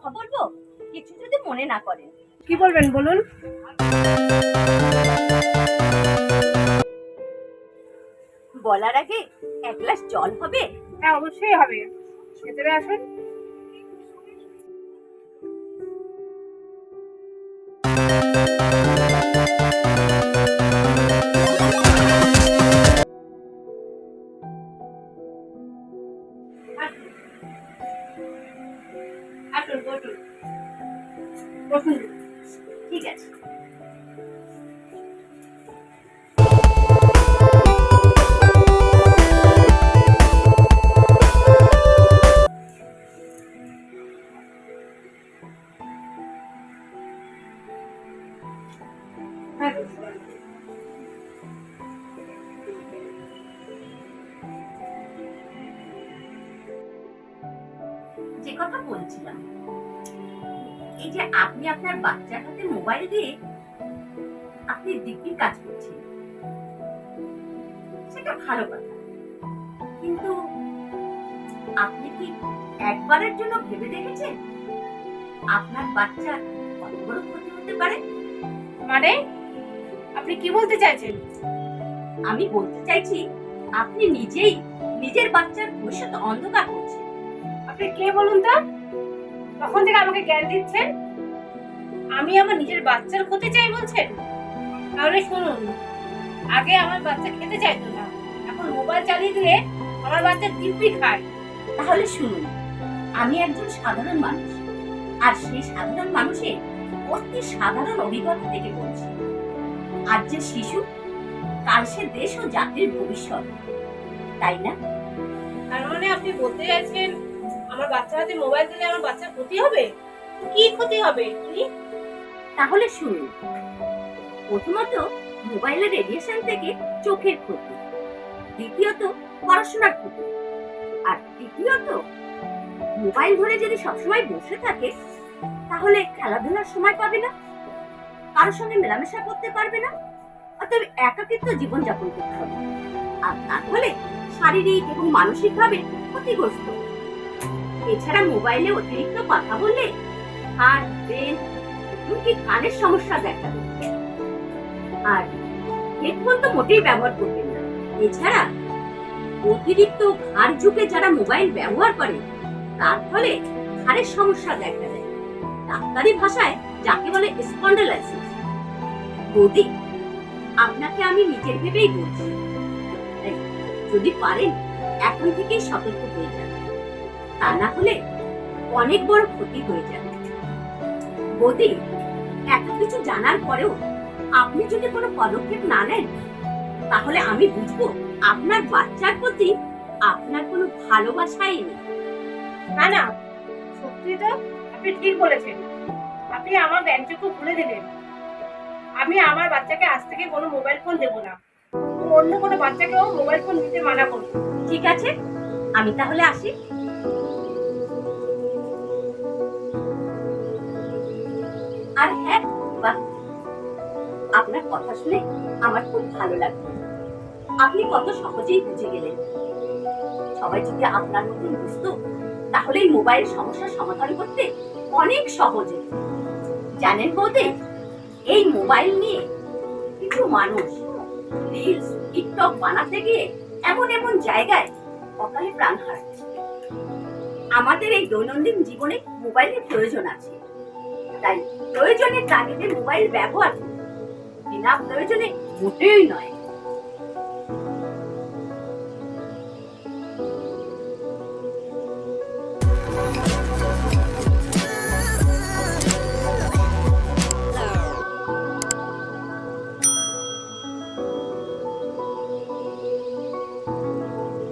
কথা বলব? কিছু যদি মনে না করেন কি বলবেন বলুন? বলার আগে এক গ্লাস জল হবে? হ্যাঁ অবশ্যই হবে। ভেতরে আসুন আসুন। হ্যাঁ যে কথা বলছিলাম এই যে আপনি আপনার বাচ্চার হাতে মোবাইল দিয়ে আপনি দিব্যি কাজ করছেন সেটা ভালো কথা। কিন্তু আপনি কি একবারের জন্য ভেবে দেখেছেন? আপনার বাচ্চার কত বড় ক্ষতি হতে পারে? মানে? আপনি কি বলতে চাইছেন? আমি বলতে চাইছি আপনি নিজেই নিজের বাচ্চার ভবিষ্যৎ অন্ধকার করছেন। আপনি কে বলুন তো? তখন থেকে আমাকে জ্ঞান দিচ্ছেন? আমি আমার নিজের বাচ্চার ক্ষতি চাই বলছেন? তাহলে শুনুন, আগে আমার বাচ্চা খেতে চাইতো না। এখন মোবাইল চালিয়ে দিলে আমার বাচ্চা দিব্যি খায়। তাহলে শুনুন, আমি একজন সাধারণ মানুষ। আর সেই সাধারণ মানুষের অতি সাধারণ অভিজ্ঞতা থেকে বলছি আর যে শিশু, কাল সে দেশ ও জাতির ভবিষ্যৎ। তাই না? তার মানে আপনি বলতে চাইছেন আমার বাচ্চা হাতে মোবাইল দিলে আমার বাচ্চার ক্ষতি হবে? কি ক্ষতি হবে শুনি তাহলে শুনুন। প্রথমত মোবাইলের রেডিয়েশন থেকে চোখের ক্ষতি। দ্বিতীয়ত, পড়াশোনার ক্ষতি। আর তৃতীয়ত মোবাইল ধরে যদি সবসময় বসে থাকে, তাহলে খেলাধুলার সময় পাবে না। কারোর সঙ্গে মেলামেশা করতে পারবে না। অতএব একাকিত্ব জীবনযাপন করতে হবে। আর তার ফলে শারীরিক এবং মানসিকভাবে ক্ষতিগ্রস্ত এছাড়া মোবাইলে অতিরিক্ত কথা বললে ব্রেন এমনকি কানের সমস্যা দেখা আর হেডফোন তো মোটেই ব্যবহার করবেন না। এছাড়া অতিরিক্ত ঘাড় ঝুঁকে যারা মোবাইল ব্যবহার করে, তার ফলে ঘাড়ের সমস্যা দেখা দেয়। ডাক্তারি ভাষায় যাকে বলে স্পন্ডালাইসিস বৌদি, আপনাকে আমি নিজের ভেবেই বলছি। যদি পারেন, এখন থেকেই সতর্ক হয়ে যান। তা না হলে অনেক বড় ক্ষতি হয়ে যাবে। বৌদি এত কিছু জানার পরেও আপনি যদি কোনো পদক্ষেপ না নেন তাহলে আমি বুঝব আপনার বাচ্চার প্রতি আপনার কোনো ভালোবাসাই নেই। না না সত্যি তো আপনি ঠিক বলেছেন। আপনি আমার ব্যাংকটুকু খুলে দিলেন। আমি আমার বাচ্চাকে আজ থেকে কোনো মোবাইল ফোন দেবো না। অন্য কোনো বাচ্চাকেও মোবাইল ফোন দিতে মানা করব ঠিক আছে আমি তাহলে আসি। কথা শুনে আমার খুব ভালো লাগল। আপনি কত সহজেই বুঝে গেলেন। সবাই যদি আপনার মতন বুঝত তাহলে এই মোবাইল সমস্যার সমাধান করতে অনেক সহজে জানেন বৌদি, এই মোবাইল নিয়ে কিছু মানুষ রিলস টিকটক বানাতে গিয়ে এমন এমন জায়গায় অকালে প্রাণ হারাচ্ছে। আমাদের এই দৈনন্দিন জীবনে মোবাইলের প্রয়োজন আছে। তাই প্রয়োজনের তাগিদে মোবাইল ব্যবহার। বিনা প্রয়োজনে মোটেই নয়।